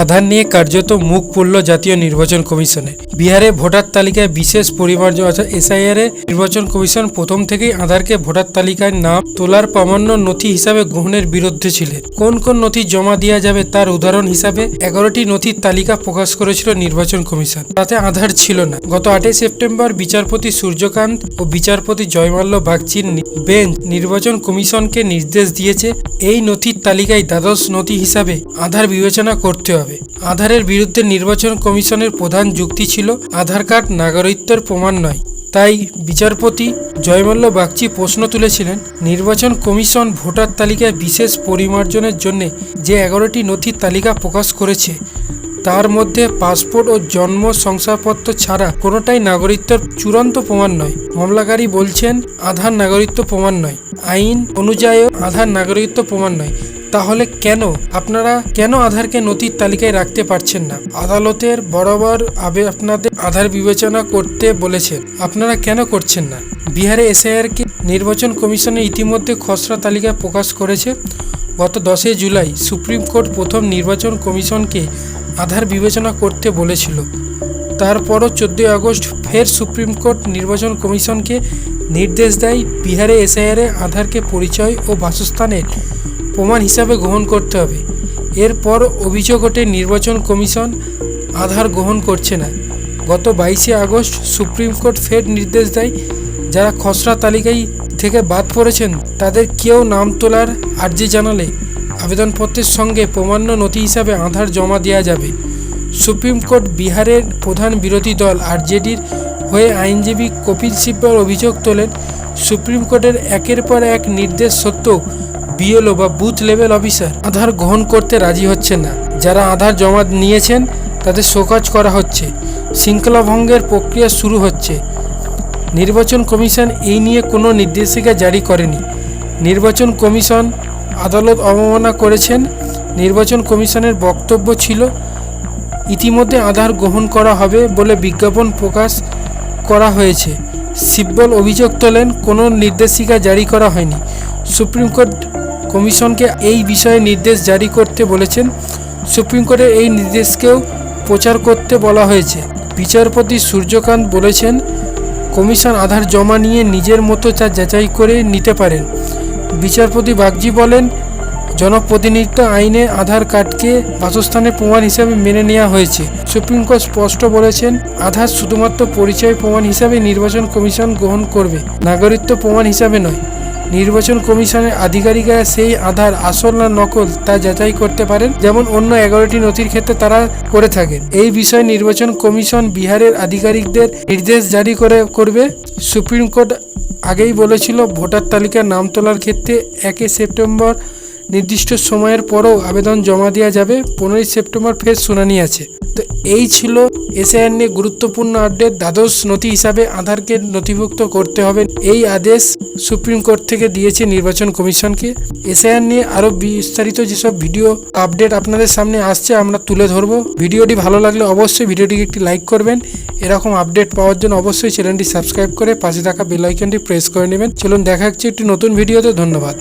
আধার নিয়ে কার্যত মুখ পড়ল জাতীয় নির্বাচন কমিশনে। বিহারে ভোটার তালিকায় বিশেষ পরিমার্জন অর্থাৎ এসআইআর নির্বাচন কমিশন প্রথম থেকেই আধারকে ভোটার তালিকায় নাম তোলার প্রামাণ্য নথি হিসাবে গ্রহণের বিরুদ্ধে ছিলেন। কোন কোন নথি জমা দেওয়া যাবে তার উদাহরণ হিসাবে এগারোটি নথির তালিকা প্রকাশ করেছিল নির্বাচন কমিশন। তাতে আধার ছিল না। গত আটই সেপ্টেম্বর বিচারপতি সূর্যকান্ত ও বিচারপতি জয়মাল্য বাগচির বেঞ্চ নির্বাচন কমিশনকে নির্দেশ দিয়েছে, এই নথির তালিকায় দ্বাদশ নথি হিসাবে আধার বিবেচনা করতে হবে। আধারের বিরুদ্ধে নির্বাচন কমিশনের প্রধান যুক্তি ছিল, আধার কার্ড নাগরিকত্বের প্রমাণ নয়। তাই বিচারপতি জয়মল্ল বাগচি প্রশ্ন তুলেছিলেন, নির্বাচন কমিশন ভোটার তালিকায় বিশেষ পরিমার্জনের জন্য যে এগারোটি নথির তালিকা প্রকাশ করেছে তার মধ্যে পাসপোর্ট ও জন্ম শংসাপত্র ছাড়া কোনোটাই নাগরিকত্বের চূড়ান্ত প্রমাণ নয়। মামলাকারী বলছেন, আধার নাগরিকত্ব প্রমাণ নয়। আইন অনুযায়ী আধার নাগরিকত্ব প্রমাণ নয়। তাহলে কেন? আপনারা কেন আধারকে নথির তালিকায় রাখতে পারছেন না? আদালতের বরাবর আবে আপনাদের আধার বিবেচনা করতে বলেছেন। আপনারা কেন করছেন না? বিহারে এসআইআরকে নির্বাচন কমিশনে ইতিমধ্যে খসড়া তালিকা প্রকাশ করেছে। গত দশই জুলাই সুপ্রিম কোর্ট প্রথম নির্বাচন কমিশনকে আধার বিবেচনা করতে বলেছিল। তারপরও চোদ্দোই আগস্ট ফের সুপ্রিম কোর্ট নির্বাচন কমিশনকে নির্দেশ দেয় বিহারে এসআইআরে আধারকে পরিচয় ও বাসস্থানের প্রমাণ হিসাবে গ্রহণ করতে হবে। এরপর অভিযোগ ওঠে নির্বাচন কমিশন আধার গ্রহণ করছে না। গত বাইশে আগস্ট সুপ্রিম কোর্ট ফের নির্দেশ দেয়, যারা খসড়া তালিকায় থেকে বাদ পড়েছেন, তাদের কেউ নাম তোলার আর্জি জানালে আবেদনপত্রের সঙ্গে প্রমাণ্য নথি হিসাবে আধার জমা দেওয়া যাবে। সুপ্রিম কোর্ট বিহারের প্রধান বিরোধী দল আরজেডির হয়ে আইনজীবী কপিল সিব্বল অভিযোগ তোলেন, সুপ্রিম কোর্টের একের পর এক নির্দেশ সত্ত্বেও বিএলও বা বুথ লেভেল অফিসার আধার গ্রহণ করতে রাজি হচ্ছে না। যারা আধার জমা নিয়েছেন, তাদের শোকজ করা হচ্ছে। শৃঙ্খলা ভঙ্গের প্রক্রিয়া শুরু হচ্ছে। নির্বাচন কমিশন এই নিয়ে কোনো নির্দেশিকা জারি করেনি। নির্বাচন কমিশন আদালত অবমাননা করেছেন। নির্বাচন কমিশনের বক্তব্য ছিল, ইতিমধ্যে আধার গ্রহণ করা হবে বলে বিজ্ঞাপন প্রকাশ করা হয়েছে। সিব্বল অভিযোগ তোলেন, কোনো নির্দেশিকা জারি করা হয়নি। সুপ্রিম কোর্ট কমিশনকে এই বিষয়ে নির্দেশ জারি করতে বলেছেন। সুপ্রিম কোর্টের এই নির্দেশকেও প্রচার করতে বলা হয়েছে। বিচারপতি সূর্যকান্ত বলেছেন, কমিশন আধার জমা নিয়ে নিজের মতো তা যাচাই করে নিতে পারেন। বিচারপতি বাগজি বলেন জনপ্রতিনিধিত্ব আইনে আধার কার্ডকে বাসস্থানের প্রমাণ হিসাবে মেনে নেওয়া হয়েছে। সুপ্রিম কোর্ট স্পষ্ট বলেছেন, আধার শুধুমাত্র পরিচয় প্রমাণ হিসাবে নির্বাচন কমিশন গ্রহণ করবে, নাগরিকত্ব প্রমাণ হিসাবে নয়। নির্বাচন কমিশনের আধিকারিকরা সেই আধার, আসল না নকল তা যাচাই করতে পারেন, যেমন অন্য এগারোটি নথির ক্ষেত্রে তারা করে থাকেন। এই বিষয়ে নির্বাচন কমিশন বিহারের আধিকারিকদের নির্দেশ জারি করে, করবে। সুপ্রিম কোর্ট আগেই বলেছিল, ভোটার তালিকার নাম তোলার ক্ষেত্রে একে সেপ্টেম্বর নির্দিষ্ট সময়ের পরও আবেদন জমা দেওয়া যাবে। পনেরোই সেপ্টেম্বর ফের শুনানি আছে। তো এই ছিল এসআইআর নিয়ে গুরুত্বপূর্ণ আপডেট। দ্বাদশ নথি হিসাবে আধারকে নথিভুক্ত করতে হবে। এই আদেশ সুপ্রিম কোর্ট থেকে দিয়েছে নির্বাচন কমিশনকে। এসআইআর নিয়ে আরও বিস্তারিত যেসব ভিডিও আপডেট আপনাদের সামনে আসছে, আমরা তুলে ধরবো। ভিডিওটি ভালো লাগলে অবশ্যই ভিডিওটিকে একটি লাইক করবেন। এরকম আপডেট পাওয়ার জন্য অবশ্যই চ্যানেলটি সাবস্ক্রাইব করে পাশে থাকা বেল আইকনটি প্রেস করে নেবেন। চলুন দেখা হচ্ছে একটি নতুন ভিডিওতে। ধন্যবাদ।